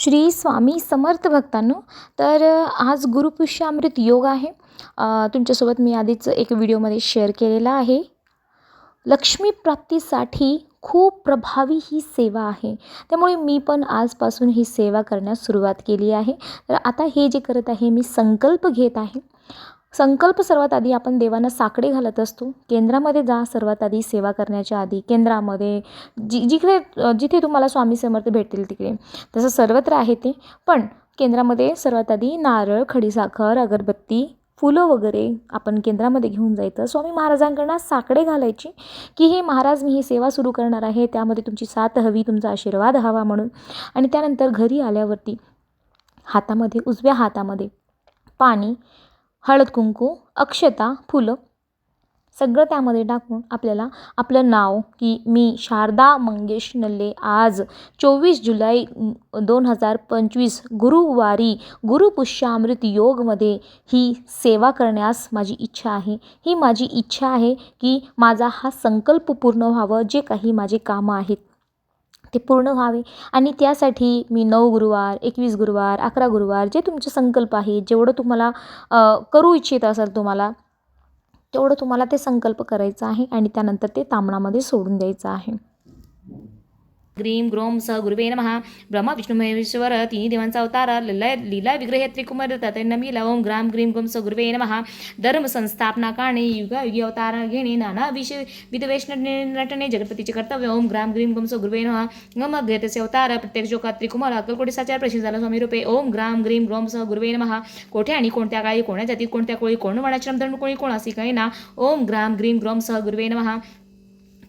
श्री स्वामी समर्थ भक्तांनो तर आज गुरुपुष्यामृत योग आहे. तुमच्यासोबत मी आधीच एक व्हिडिओमध्ये शेअर केलेला आहे. लक्ष्मी प्राप्तीसाठी खूप प्रभावी ही सेवा आहे. त्यामुळे मी पण आजपासून ही सेवा करण्यास सुरुवात केली आहे. तर आता हे जे करत आहे मी संकल्प घेत आहे. संकल्प सर्वात आधी आपण देवांना साकडे घालत असतो. केंद्रामध्ये जा सर्वात आधी सेवा करण्याच्या आधी. केंद्रामध्ये जी जिकडे जिथे तुम्हाला स्वामी समर्थ भेटतील तिकडे. तसं सर्वत्र आहे ते. पण केंद्रामध्ये सर्वात आधी नारळ खडीसाखर अगरबत्ती फुलं वगैरे आपण केंद्रामध्ये घेऊन जायचं. स्वामी महाराजांकडनं साकडे घालायची की हे महाराज मी ही सेवा सुरू करणार आहे. त्यामध्ये तुमची साथ हवी तुमचा आशीर्वाद हवा म्हणून. आणि त्यानंतर घरी आल्यावरती हातामध्ये उजव्या हातामध्ये पाणी हळद कुंकू अक्षता फुलं सगळं त्यामध्ये टाकून आपल्याला आपलं नाव की मी शारदा मंगेश नल्ले आज चोवीस जुलै दोन हजार पंचवीस गुरुवारी गुरुपुष्यामृत योगमध्ये ही सेवा करण्यास माझी इच्छा आहे. ही माझी इच्छा आहे की माझा हा संकल्प पूर्ण व्हावं जे काही माझे कामं आहेत. ते पूर्ण व्हावे. आणि त्यासाठी मी नऊ गुरुवार एकवीस गुरुवार अकरा गुरुवार जे तुमचे संकल्प आहे जेवढं तुम्हाला करू इच्छित असाल तुम्हाला तेवढं तुम्हाला ते संकल्प करायचं आहे आणि त्यानंतर ते तांबणामध्ये सोडून द्यायचं आहे. ग्रीम ग्रोम सह गुरुवे नमः। ब्रह्मा विष्णू महेश्वर तिन्ही देवांचा अवतार लय लीला विग्रह त्रिकुमार नमीला ओम ग्राम ग्रीम ग्रोम सह गुरुवे नमहा धर्म संस्थापना काणे युगायुगी अवतार घेणे नाना विषय विधवेश नटने जगतपतीचे कर्तव्य ओम ग्राम ग्रीम ग्रोम सह गुरुवे नमहा गम घेतसे अवतार प्रत्येक जोका त्रिकुमार अक्कलकोटी साचार प्रसिद्ध झाला स्वामी रूपे। ओम ग्राम ग्रीम ग्रोम सह गुरुवे नमः। कोठे आणि कोणत्या काळी कोण्या जातीत कोणत्या कोळी कोण वणाश्रम धर्म कोळी कोण असे काही ना ओम ग्राम ग्रीम ग्रोम सह गुरुवे नमः।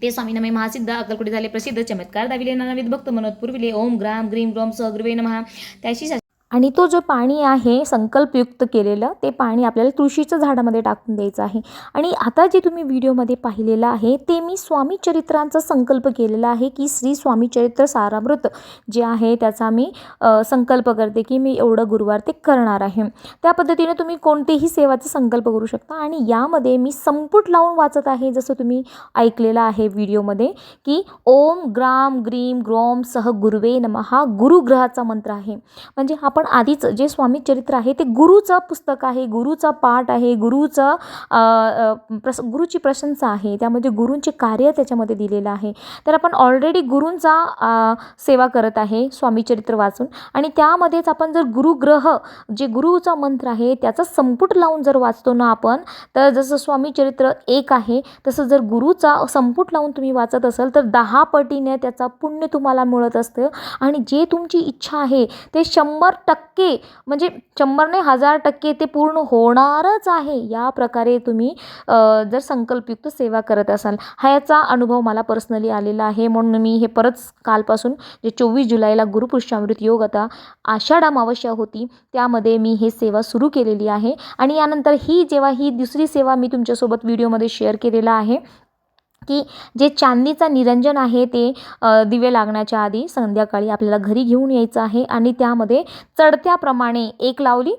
ते स्वामीनमे महासिद्ध अक्कलकोटी झाले प्रसिद्ध चमत्कार दाविले नानाविध भक्त मनोत पुरविले. ओम ग्राम ग्रीम ग्रोम सग्रवे नमहा नमः. त्याशी आणि तो जो पाणी आहे संकल्पयुक्त केलेलं ते पाणी आपल्याला तुळशीचं झाडामध्ये टाकून द्यायचं आहे. आणि आता जे तुम्ही व्हिडिओमध्ये पाहिलेलं आहे ते मी स्वामी चरित्रांचा संकल्प केलेला आहे की श्री स्वामी चरित्र सारामृत जे आहे त्याचा मी संकल्प करते की मी एवढं गुरुवार ते करणार आहे. त्या पद्धतीने तुम्ही कोणतेही सेवाचा संकल्प करू शकता आणि यामध्ये मी संपुट लावून वाचत आहे जसं तुम्ही ऐकलेलं आहे व्हिडिओमध्ये की ओम ग्राम ग्रीम ग्रोम सह गुरुवे नम हा गुरुग्रहाचा मंत्र आहे. म्हणजे आपण आपण आधीच जे स्वामी चरित्र आहे ते गुरुचं पुस्तक आहे गुरुचा पाठ आहे गुरुचं प्रस गुरुची प्रशंसा आहे त्यामध्ये गुरूंचे कार्य त्याच्यामध्ये दिलेलं आहे. तर आपण ऑलरेडी गुरूंचा सेवा करत आहे स्वामी चरित्र वाचून. आणि त्यामध्येच आपण जर गुरुग्रह जे गुरुचा मंत्र आहे त्याचा संपुट लावून जर वाचतो ना आपण तर जसं स्वामी चरित्र एक आहे तसं जर गुरुचा संपुट लावून तुम्ही वाचत असाल तर दहा पटीने त्याचा पुण्य तुम्हाला मिळत असतं. आणि जे तुमची इच्छा आहे ते शंभर टक्के म्हणजे शंभर नाही हजार टक्के ते पूर्ण होणारच आहे. या प्रकारे तुम्ही जर संकल्पयुक्त सेवा करत असाल हा याचा अनुभव मला पर्सनली आलेला आहे. म्हणून मी हे परत कालपासून जे चोवीस जुलैला गुरुपुरुषामृत योग आता आषाढ अमावस्या होती त्यामध्ये मी हे सेवा सुरू केलेली आहे. आणि यानंतर ही जेव्हा ही दुसरी सेवा मी तुमच्यासोबत व्हिडिओमध्ये शेअर केलेला आहे की जे चांदीचा निरंजन आहे ते दिवे लागण्याच्या आधी संध्याकाळी आपल्याला घरी घेऊन यायचं आहे आणि त्यामध्ये चढत्याप्रमाणे एक लावली.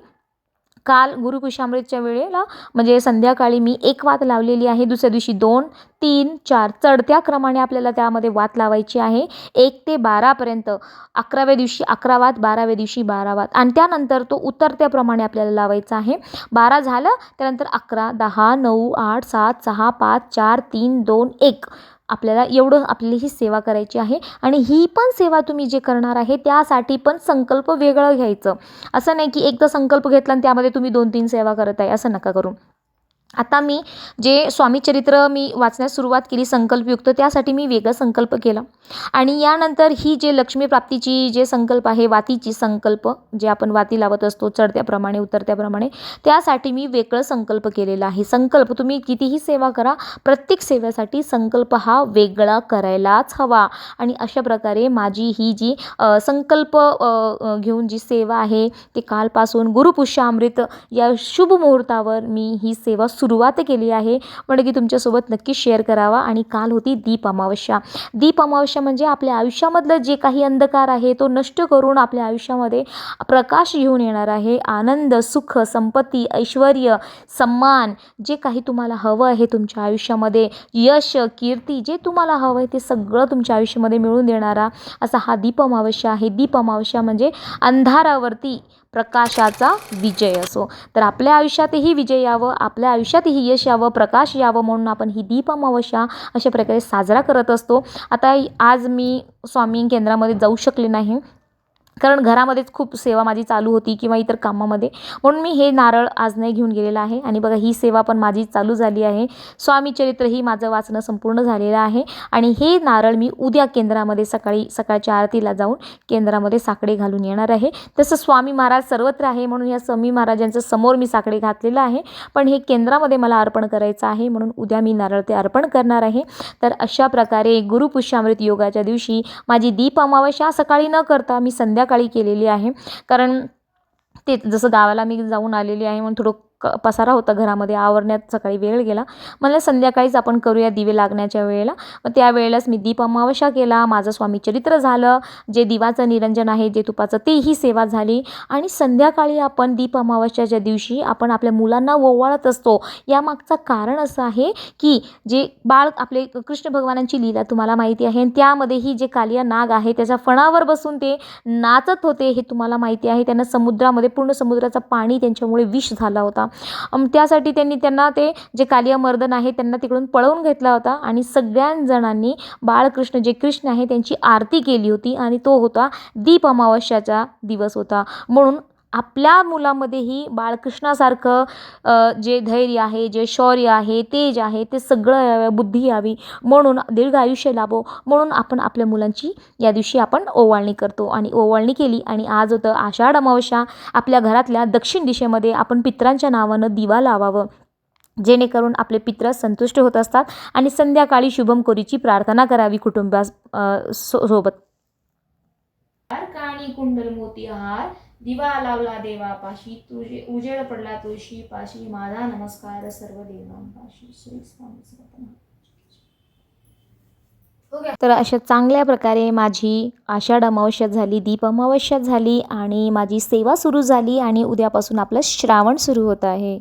काल गुरुकुशामृतच्या वेळेला म्हणजे संध्याकाळी मी एक वात लावलेली आहे दुसऱ्या दिवशी दोन. तीन चार चढत्या क्रमाने आपल्याला त्यामध्ये वात लावायची आहे. एक ते बारापर्यंत अकराव्या दिवशी अकरा वात बाराव्या दिवशी बारा वात. आणि त्यानंतर तो उतरत्याप्रमाणे आपल्याला लावायचा आहे. बारा झालं त्यानंतर अकरा दहा नऊ आठ सात सहा पाच चार तीन दोन एक. आपल्याला एवढं आपली ही सेवा करायची आहे. आणि ही पण सेवा तुम्ही जे करणार आहे त्यासाठी पण संकल्प वेगळं घ्यायचं. असं नाही की एकदा संकल्प घेतला आणि त्यामध्ये तुम्ही दोन तीन सेवा करत आहे. असं नका करू. आता मी जे स्वामीचरित्र मी वाचण्यास सुरुवात केली संकल्पयुक्त त्यासाठी मी वेगळा संकल्प केला. आणि यानंतर ही जे लक्ष्मीप्राप्तीची जे संकल्प आहे वातीची संकल्प जे आपण वाती लावत असतो चढत्याप्रमाणे उतरत्याप्रमाणे त्यासाठी मी वेगळं संकल्प केलेला आहे. संकल्प तुम्ही कितीही सेवा करा प्रत्येक सेवेसाठी संकल्प हा वेगळा करायलाच हवा. आणि अशा प्रकारे माझी ही जी संकल्प घेऊन जी सेवा आहे ती कालपासून गुरुपुष्यामृत या शुभ मुहूर्तावर मी ही सेवा सुरुवात केली आहे. म्हणजे की तुमच्यासोबत नक्की शेअर करावा. आणि काल होती दीप अमावस्या. दीप अमावस्या म्हणजे आपल्या आयुष्यामधलं जे काही अंधकार आहे तो नष्ट करून आपल्या आयुष्यामध्ये प्रकाश घेऊन येणार आहे. आनंद सुख संपत्ती ऐश्वर सम्मान जे काही तुम्हाला हवं आहे तुमच्या आयुष्यामध्ये. यश कीर्ती जे तुम्हाला हवं आहे ते सगळं तुमच्या आयुष्यामध्ये मिळून देणारा असा हा दीप अमावस्या आहे. दीप अमावस्या म्हणजे अंधारावरती प्रकाशाचा विजय असो. तर आपल्या आयुष्यातही विजय यावं आपल्या आयुष्यातही यश यावं प्रकाश यावं म्हणून आपण ही दीप अमावस्या अशा प्रकारे साजरा करत असतो. आता आज मी स्वामी केंद्रामध्ये जाऊ शकले नाही. कारण घरामध्येच खूप सेवा माझी चालू होती किंवा इतर कामामध्ये. म्हणून मी हे नारळ आज नाही घेऊन गेलेलं आहे. आणि बघा ही सेवा पण माझी चालू झाली आहे. स्वामी चरित्र ही माझं वाचणं संपूर्ण झालेलं आहे. आणि हे नारळ मी उद्या केंद्रामध्ये सकाळी सकाळच्या आरतीला जाऊन केंद्रामध्ये साकडे घालून येणार आहे. तसं स्वामी महाराज सर्वत्र आहे म्हणून या स्वामी महाराजांचं समोर मी साकडे घातलेलं आहे. पण हे केंद्रामध्ये मला अर्पण करायचं आहे म्हणून उद्या मी नारळ ते अर्पण करणार आहे. तर अशा प्रकारे गुरुपुष्यामृत योगाच्या दिवशी माझी दीप अमावस्या सकाळी न करता मी संध्याकाळी केलेली आहे. कारण ते जसं गावाला मी जाऊन आलेली आहे म्हणून थोडं क पसारा होता घरामध्ये आवरण्यात सकाळी वेळ गेला. मला संध्याकाळीच आपण करूया दिवे लागण्याच्या वेळेला. मग त्यावेळेलाच मी दीप अमावस्या केला. माझं स्वामी चरित्र झालं. जे दिवाचं निरंजन आहे जे तुपाचं तेही सेवा झाली. आणि संध्याकाळी आपण दीप अमावस्याच्या दिवशी आपण आपल्या मुलांना ओवाळत असतो. यामागचं कारण असं आहे की जे बाळ आपले कृष्ण भगवानांची लीला तुम्हाला माहिती आहे. आणि त्यामध्येही जे कालिया नाग आहे त्याच्या फणावर बसून ते नाचत होते हे तुम्हाला माहिती आहे. त्यांना समुद्रामध्ये पूर्ण समुद्राचं पाणी त्यांच्यामुळे विष झाला होता. त्यासाठी त्यांनी त्यांना ते जे कालियामर्दन आहे त्यांना तिकडून पळवून घेतला होता आणि सगळ्यां जणांनी बाळकृष्ण जे कृष्ण आहे त्यांची आरती केली होती आणि तो होता दीप अमावस्याचा दिवस होता. म्हणून आपल्या मुलामध्येही बाळकृष्णासारखं जे धैर्य आहे जे शौर्य आहे तेज आहे ते सगळं यावं बुद्धी यावी म्हणून दीर्घ आयुष्य लाभो म्हणून आपण आपल्या मुलांची या दिवशी आपण ओवाळणी करतो. आणि ओवाळणी केली आणि आज होतं आषाढ अमावस्या. आपल्या घरातल्या दक्षिण दिशेमध्ये आपण पित्रांच्या नावानं दिवा लावावं. जेणेकरून आपले पित्र संतुष्ट होत असतात आणि संध्याकाळी शुभमकोरीची प्रार्थना करावी कुटुंबास सो सोबत. कुंडल मोती दिवा लावला देवापाशी तुझे उजेड पडला तुळशी पाशी माझा नमस्कार सर्व देवांपाशी. श्री स्वामी समर्थ. हो तर अशा चांगल्या प्रकारे माझी आषाढ अमावस्या झाली दीप अमावस्या झाली आणि माझी सेवा सुरू झाली आणि उद्यापासून आपलं श्रावण सुरू होत आहे.